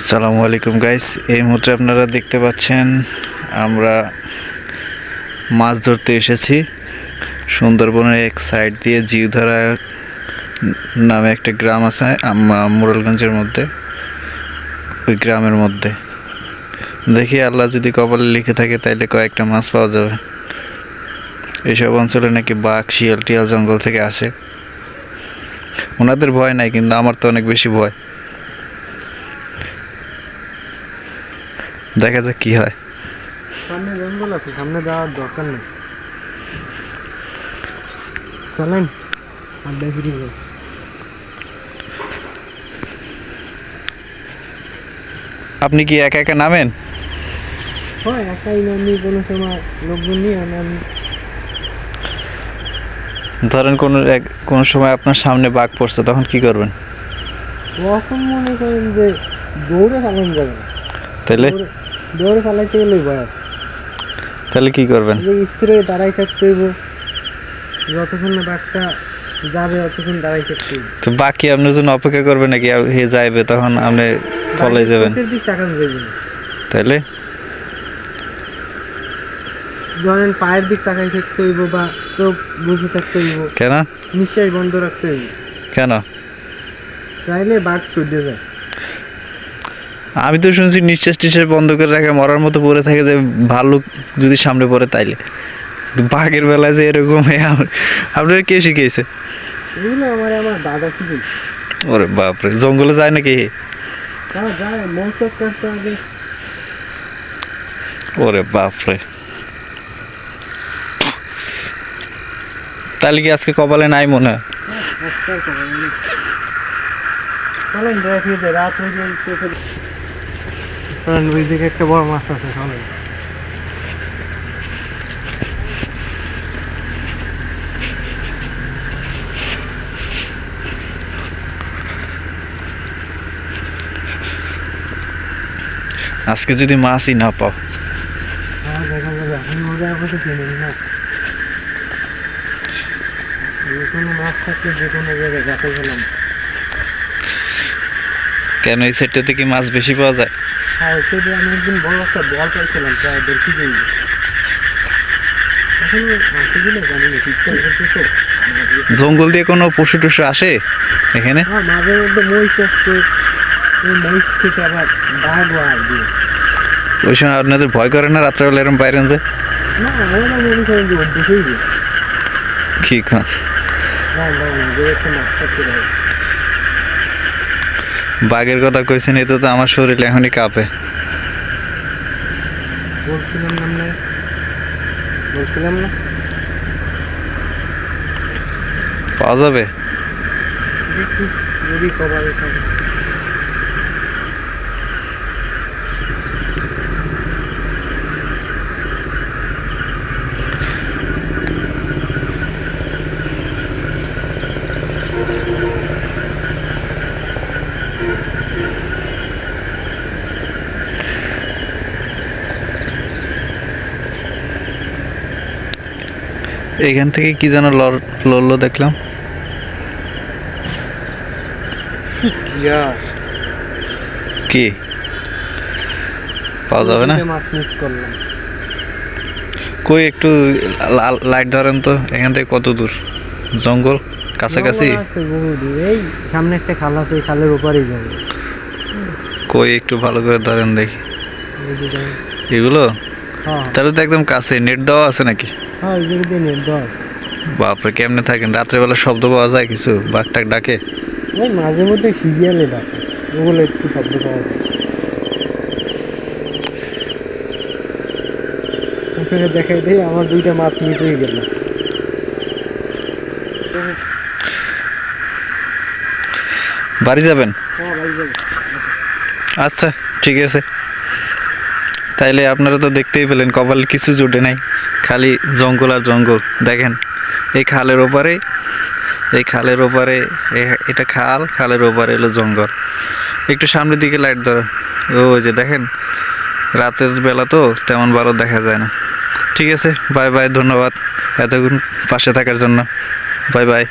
আসসালামু আলাইকুম গাইস এই মুহূর্তে আপনারা দেখতে পাচ্ছেন, আমরা মাছ ধরতে এসেছি। সুন্দরবনের এক সাইড দিয়ে জিউধারা নামে একটা গ্রাম আছে মোরালগঞ্জের মধ্যে। ওই গ্রামের মধ্যে। দেখি আল্লাহ যদি কপালে লিখে থাকে, তাইলে কয়েকটা মাছ পাওয়া যাবে। এইসব অঞ্চলে নাকি বাঘ, শিয়াল, টিয়াল, জঙ্গল থেকে আসে। ওনাদের ভয় নাই, কিন্তু আমার তো অনেক বেশি ভয়। দেখা যাক কি হয়। সামনে জঙ্গল আছে সামনে যাওয়ার দরকার নেই। চলেন আড্ডা ফিরে যাই আপনি কি একা একা নামেন? হয় একাই নামি কোনো সময় লোকজন নিয়ে আমি ধরেন কোনো এক কোনো সময় আপনার সামনে বাঘ পড়ছে তখন কি করবেন? তখন মনে করেন যে দৌড়ে পালানো যাবে তাহলে দৌড়ে- পালাইতে গেলে ভয় তাহলে কি করবেন? যে স্থিরে দাঁড়াই থাকতে হইব। যতক্ষণ না বাঘটা যাবে ততক্ষণ দাঁড়াই থাকতে হইব। তো বাঘ কি আপনার জন্য অপেক্ষা করবে নাকি? আ- হে যাইবে তখন আপনি ফলাই যাবেন। চোখের দিক তাকানো যাবে না তাহলে? ধরেন পায়ের দিক তাকাই থাকতে হইব বা চোখ বুঝে থাকতে হইব। কেন? নিশ্চয়ই বন্ধ রাখতে হইব। কেন? চাইলে বাঘ চলে যায়। আমি তো শুনছি নিঃশ্বাস টিশ্বাস বন্ধ করে রাখে মরার মতো পড়ে থাকে যে ভালুক যদি সামনে পড়ে তাইলে। বাঘের বেলায় যে এরকম আপনার কে শিখিয়েছে? এগুলো আমার আমার দাদা শিখে ওরে বাপরে জঙ্গলে যায় নাকি আগে। ওরে বাপরে। তাহলে কি আজকে কপালে নাই মনে হয়? আজকাল মানে চলেন দেখি রাত চলেন ওই দিকে একটা বড় মাছ আছে চলেন। আজকে যদি মাছই না পাও। হ্যাঁ কেন এই সেটটাতে কি মাছ বেশি পাওয়া যায়? হ্যাঁ যে আমি একদিন বড় একটা বল পাইছিলাম প্রায় দেড় কেজি। এখন জানি না ঠিক তো জঙ্গল দিয়ে কোনো পশু টশু আসে এখানে? হ্যাঁ মাঝে মধ্যে মহিষ আসছে ওই মহিষ থেকে আবার বাঘও আসবে। ওই সময় আপনাদের ভয় করে না রাত্রেবেলা এরকম বাইরেন যে? না আমরা মনে করেন যে অভ্যেসই যে কি কন? না না না যে একটা মাছ থাকতে পারে বাঘের কথা কইছেন এটা তো আমার শরীর এখনই কাঁপে। পাওয়া যাবে? এখান থেকে কি যেন লড় লড়লো দেখলাম। কি? পাওয়া যাবে না? কই একটু লাইট ধরেন তো এখান থেকে কত দূর? জঙ্গল? কাছাকাছি। এই সামনে একটা খাল আছে খালের ওপারেই যাবে। কই একটু ভালো করে ধরেন দেখি। এগুলো? হ্যাঁ। তাহলে তো একদম কাছে নেট দেওয়া আছে নাকি? হ্যাঁ দিয়ে বাপরে কেমনে থাকেন? রাত্রেবেলা শব্দ পাওয়া যায় কিছু? বাঘ টাক ডাকে? ওই মাঝে মধ্যে সিরিয়ালে ডাকে। ওগুলো একটু শব্দ পাওয়া যায়। দেখাই দেই আমার দুইটা মাছ মিস হয়ে গেল। বাড়ি যাবেন? হ্যাঁ আচ্ছা ঠিক আছে। তাইলে আপনারা তো দেখতেই পেলেন কপাল কিছু জুটে নাই। খালি জঙ্গল আর জঙ্গল। দেখেন, এই খালের ওপারে, এই খালের ওপারে এটা খাল, খালের ওপারে এলো জঙ্গল। একটু সামনের দিকে লাইট ধরো ওই যে দেখেন, রাতের বেলা তো তেমন বারো দেখা যায় না। ঠিক আছে বাই বাই ধন্যবাদ এতক্ষণ পাশে থাকার জন্য। Bye bye